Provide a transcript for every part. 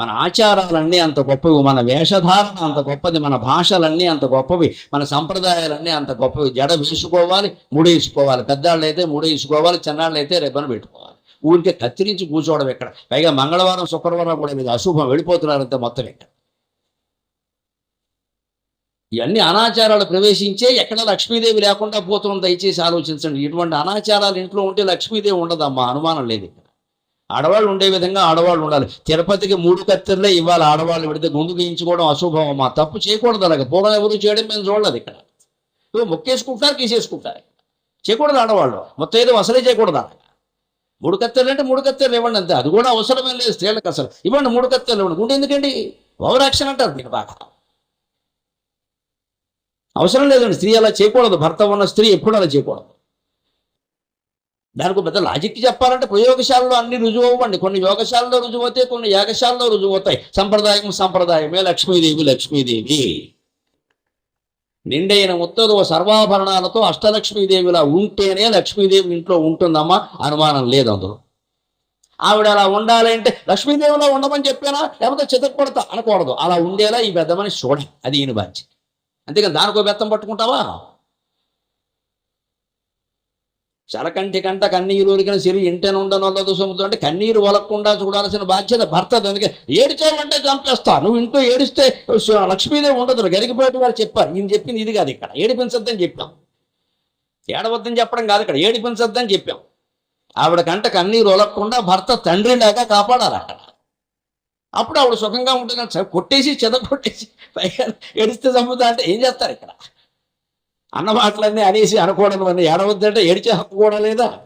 మన ఆచారాలన్నీ అంత గొప్పవి మన వేషధారణ అంత గొప్పది మన భాషలన్నీ అంత గొప్పవి మన సంప్రదాయాలన్నీ అంత గొప్పవి. జడ వేసుకోవాలి ముడేసుకోవాలి పెద్దాళ్ళు అయితే ముడేసుకోవాలి చిన్నాళ్ళు అయితే రెబ్బను పెట్టుకోవాలి. ఊరికే కత్తిరించి కూర్చోవడం ఇక్కడ పైగా మంగళవారం శుక్రవారం కూడా మీద అశుభం వెళ్ళిపోతున్నారంతే మొత్తం ఇక్కడ. ఇవన్నీ అనాచారాలు ప్రవేశించే ఎక్కడ లక్ష్మీదేవి లేకుండా పోతుంది దయచేసి ఆలోచించండి. ఇటువంటి అనాచారాలు ఇంట్లో ఉంటే లక్ష్మీదేవి ఉండదమ్మా అనుమానం లేదు ఇక్కడ. ఆడవాళ్ళు ఉండే విధంగా ఆడవాళ్ళు ఉండాలి. తిరుపతికి మూడు కత్తెరలే ఇవ్వాలి ఆడవాళ్ళు పెడితే గుండు గీయించుకోవడం అశుభం తప్పు చేయకూడదు అలాగే పూర్వం ఎవరు చేయడం మేము చూడలేదు ఇక్కడ. ఇవి మొక్కేసుకుంటారు తీసేసుకుంటారు చేయకూడదు ఆడవాళ్ళు. మొత్తం ఏదో అసలే చేయకూడదు అలాగా మూడు కత్తెరలు అంటే మూడు కత్తెరలు ఇవ్వండి అంతే. అది కూడా అవసరమే లేదు స్త్రీలకు అసలు. ఇవ్వండి మూడు కత్తెరలు ఇవ్వండి. గుండె ఎందుకండి? ఓవరాక్షన్ అంటారు మీరు బాగా. అవసరం లేదండి. స్త్రీ అలా చేయకూడదు. భర్త ఉన్న స్త్రీ ఎప్పుడు అలా చేయకూడదు. దానికి పెద్ద లాజిక్ చెప్పాలంటే ప్రయోగశాలలో అన్ని రుజువు అవ్వండి కొన్ని యోగశాలలో రుజువు అవుతాయి కొన్ని యాగశాలలో రుజువు అవుతాయి సంప్రదాయం సంప్రదాయమే లక్ష్మీదేవి లక్ష్మీదేవి. నిండైన ఉత్తర్వ సర్వాభరణాలతో అష్టలక్ష్మీదేవిలా ఉంటేనే లక్ష్మీదేవి ఇంట్లో ఉంటుందమ్మా అనుమానం లేదు అందులో. ఆవిడ అలా ఉండాలంటే లక్ష్మీదేవిలా ఉండమని చెప్పానా? లేకపోతే చితకపడతా అనకూడదు. అలా ఉండేలా ఈ పెద్ద మనిషి చూడ అది ఈయన బాధ్యత. అంతేకాదు దానికో బెత్తం పట్టుకుంటావా? చలకంటి కంట కన్నీరు ఉరికిన సిరి ఇంటనే ఉండనొల్లదు సముద్రం అంటే కన్నీరు వలకుండా చూడాల్సిన బాధ్యత భర్త అందుకే ఏడిచావంటే చంపేస్తా. నువ్వు ఇంట్లో ఏడిస్తే లక్ష్మీదేవి ఉండదు. గరికిపోయేటి వారు చెప్పారు. ఈయన చెప్పింది ఇది కాదు ఇక్కడ. ఏడిపించద్దని చెప్పాం. ఏడవద్దని చెప్పడం కాదు ఇక్కడ. ఏడిపించద్దని చెప్పాం. ఆవిడ కంట కన్నీరు ఒలక్కుండా భర్త తండ్రి లాగా కాపాడాలి అక్కడ. అప్పుడు ఆవిడ సుఖంగా ఉంటుంది కొట్టేసి చెద కొట్టేసి పైగా ఏడిస్తే చంపుతా అంటే ఏం చేస్తారు ఇక్కడ? అన్న మాటలన్నీ అనేసి అనకూడదు. అని ఏడవద్దంటే ఏడిచే హక్కు కూడా లేదా?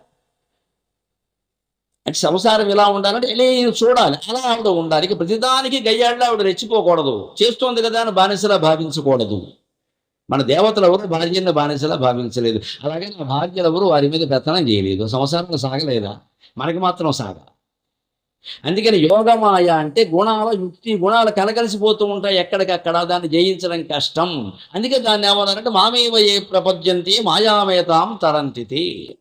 అంటే సంసారం ఇలా ఉండాలంటే ఇలా చూడాలి. అలా ఆవిడ ఉండాలి. ఇక ప్రతిదానికి గయ్యాళ్ళ ఆవిడ రెచ్చిపోకూడదు. చేస్తోంది కదా అని బానిసలా భావించకూడదు. మన దేవతలు ఎవరు? భార్యను బానిసలా భావించలేదు. అలాగే నా భార్యలు ఎవరు? వారి మీద పెత్తనం చేయలేదు. సంసారం సాగలేదా? మనకి మాత్రం సాగ. అందుకని యోగమాయ అంటే గుణాల యుక్తి గుణాలు కలగలిసిపోతూ ఉంటాయి ఎక్కడికక్కడ. దాన్ని జయించడం కష్టం. అందుకే దాన్ని ఏమన్నారంటే మామేవ ఏ ప్రపద్యంతి మాయామేతాం తరంతితి.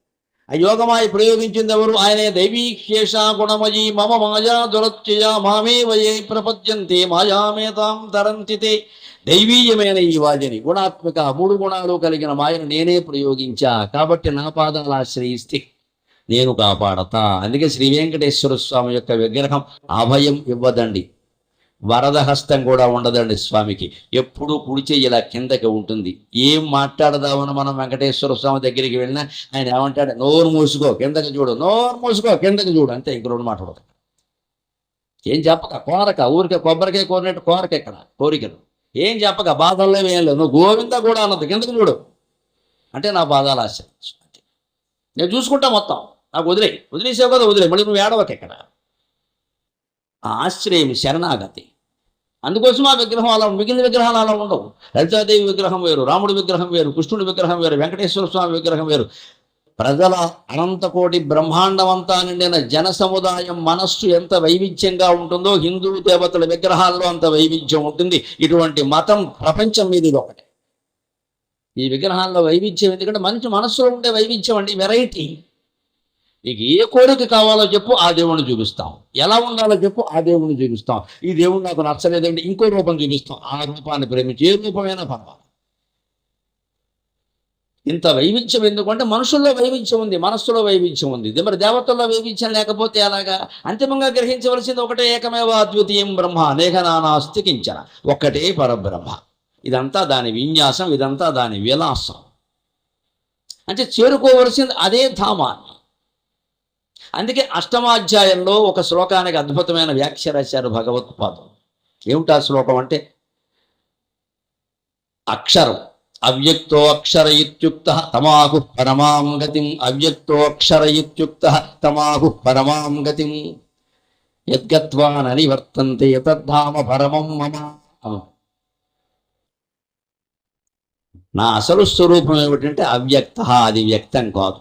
ఆ యోగమాయ ప్రయోగించింది ఎవరు? ఆయనే దైవీక్షేష గుణమయీ మమ మాయా దురత్యయ మామేవ ఏ ప్రపద్యంతి మాయామేతాం తరంతితే. దైవీయమైన ఈ వాదిని గుణాత్మక మూడు గుణాలు కలిగిన మాయను నేనే ప్రయోగించా. కాబట్టి నా పాదాలు ఆశ్రయిస్తే నేను కాపాడతా. అందుకే శ్రీ వెంకటేశ్వర స్వామి యొక్క విగ్రహం అభయం ఇవ్వదండి. వరద హస్తం కూడా ఉండదండి స్వామికి. ఎప్పుడూ కుడిచే ఇలా కిందకి ఉంటుంది. ఏం మాట్లాడదామని మనం వెంకటేశ్వర స్వామి దగ్గరికి వెళ్ళినా ఆయన ఏమంటాడు నోరు మూసుకో కిందకి చూడు నోరు మూసుకో కిందకి చూడు. అంతే ఇంక రెండు మాట్లాడదు ఏం చెప్పక కోరక ఊరికే కొబ్బరికాయ కోరినట్టు కోరక ఇక్కడ కోరికలు. ఏం చెప్పక బాధల్లో ఏం లేదు. నువ్వు గోవింద కూడా అన్నది కిందకి చూడు. అంటే నా బాధాలు ఆశ నేను చూసుకుంటా మొత్తం. నాకు వదిలే వదిలేసావు కదా వదిలే మళ్ళీ నువ్వు ఏడవక ఇక్కడ ఆశ్రయం శరణాగతి. అందుకోసం ఆ విగ్రహం అలా మిగిలిన విగ్రహాలు అలా ఉండవు. లలితాదేవి విగ్రహం వేరు రాముడి విగ్రహం వేరు కృష్ణుడి విగ్రహం వేరు వెంకటేశ్వర స్వామి విగ్రహం వేరు. ప్రజల అనంతకోటి బ్రహ్మాండమంతా నిండిన జన సముదాయం మనస్సు ఎంత వైవిధ్యంగా ఉంటుందో హిందూ దేవతల విగ్రహాల్లో అంత వైవిధ్యం ఉంటుంది. ఇటువంటి మతం ప్రపంచం మీద ఇది ఒకటే. ఈ విగ్రహాల్లో వైవిధ్యం ఎందుకంటే మనిషి మనస్సులో ఉండే వైవిధ్యం అండి వెరైటీ నీకు ఏ కోరిక కావాలో చెప్పు ఆ దేవుణ్ణి చూపిస్తాం. ఎలా ఉండాలో చెప్పు ఆ దేవుణ్ణి చూపిస్తాం. ఈ దేవుడు నాకు నచ్చలేదండి ఇంకో రూపం చూపిస్తాం. ఆ రూపాన్ని ప్రేమించి ఏ రూపమైనా పర్వాలి ఇంత వైవిధ్యం ఎందుకంటే మనుషుల్లో వైవిధ్యం ఉంది మనస్సులో వైవిధ్యం ఉంది. ఇది మరి దేవతల్లో వైవిధ్యం లేకపోతే ఎలాగా? అంతిమంగా గ్రహించవలసింది ఒకటే ఏకమేవ అద్వితీయం బ్రహ్మ అనేక నానాస్తి కించన ఒక్కటే పరబ్రహ్మ. ఇదంతా దాని విన్యాసం ఇదంతా దాని విలాసం. అంటే చేరుకోవలసింది అదే ధామాన్ని అందుకే అష్టమాధ్యాయంలో ఒక శ్లోకానికి అద్భుతమైన వ్యాఖ్య రాశారు భగవత్పాదం. ఏమిటా శ్లోకం అంటే? అక్షరం. అవ్యక్తో అక్షర ఇత్యుక్త తమాహు పరమాం గతిం. అవ్యక్తో అక్షర ఇత్యుక్త తమాహు పరమాం గతిం. యద్గత్వా ననివర్తంతే యతద్ధామ పరమం మమ. నా అసలు స్వరూపం ఏమిటంటే అవ్యక్త అది వ్యక్తం కాదు.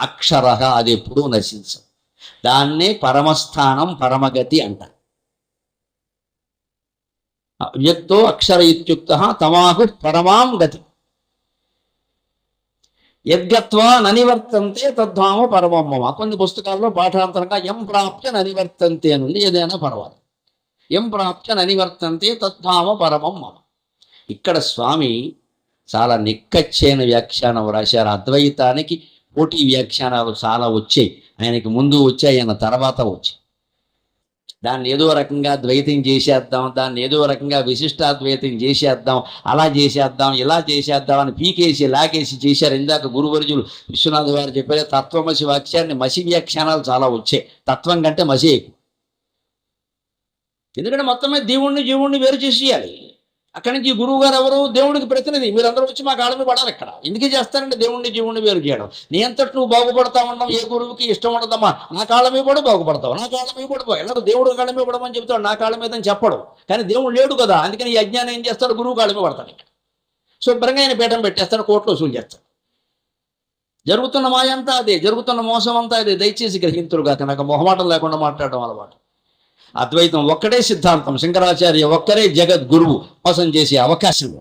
అక్షర అది ఎప్పుడూ నశించదు. దాన్నే పరమస్థానం పరమగతి అంట వ్యక్తో అక్షర ఇత్యుక్త తమాహు పరమాం గతి. యద్గత్వా ననివర్తంతే తద్వామ పరమమ్మ కొన్ని పుస్తకాల్లో పాఠాంతరంగా ఎం ప్రాప్య ననివర్తంతే అని ఏదైనా పర్వాలేదు. ఎం ప్రాప్య ననివర్తంతే తద్వామ పరమం మమ ఇక్కడ స్వామి చాలా నిక్కచ్చైన వ్యాఖ్యానం రాశారు అద్వైతానికి పోటీ వ్యాఖ్యానాలు చాలా వచ్చాయి. ఆయనకి ముందు వచ్చి ఆయన తర్వాత వచ్చి. దాన్ని ఏదో రకంగా ద్వైతం చేసేద్దాం దాన్ని ఏదో రకంగా విశిష్టాద్వైతం చేసేద్దాం అలా చేసేద్దాం ఇలా చేసేద్దాం అని పీకేసి లాగేసి చేశారు. ఇందాక గురువర్జులు విశ్వనాథ్ గారు చెప్పారు తత్వమసి వాక్యాన్ని మసి వ్యాఖ్యానాలు చాలా వచ్చాయి. తత్వం కంటే మసి ఎక్కువ. ఎందుకంటే మొత్తమే దేవుణ్ణి జీవుణ్ణి వేరు చేసేయాలి. అక్కడి నుంచి గురువు గారు ఎవరు దేవుడికి ప్రతినిధి. మీరందరూ వచ్చి మా కాళ్ళ మీద పడాలి ఇక్కడ. ఎందుకే చేస్తారంటే దేవుణ్ణి జీవుణ్ణి వేరు చేయడం. నీ అంతటి నువ్వు బాగుపడతా ఉన్నావు. ఏ గురువుకి ఇష్టం ఉండదమ్మా? నా కాళ్ళ మీద కూడా బాగుపడతావు. నా కాళ్ళ మీద కూడా ఎలాగో దేవుడు కాళ్ళ మీద పడమని చెప్తాడు నా కాళ్ళ మీద అని చెప్పడు. కానీ దేవుడు లేడు కదా. అందుకని ఈ అజ్ఞానం ఏం చేస్తాడు? గురువు కాళ్ళ మీద పడతాడు ఇక్కడ. శుభ్రంగా ఆయన పీఠం పెట్టేస్తాడు. కోర్టులో వసూలు చేస్తాడు. జరుగుతున్న మాయంతా అదే. జరుగుతున్న మోసం అంతా అదే. దయచేసి గ్రహింతురుగా నాకు మొహమాటం లేకుండా మాట్లాడడం అలవాటు. అద్వైతం ఒక్కడే సిద్ధాంతం. శంకరాచార్య ఒక్కరే జగద్గురువు. మోసం చేసే అవకాశం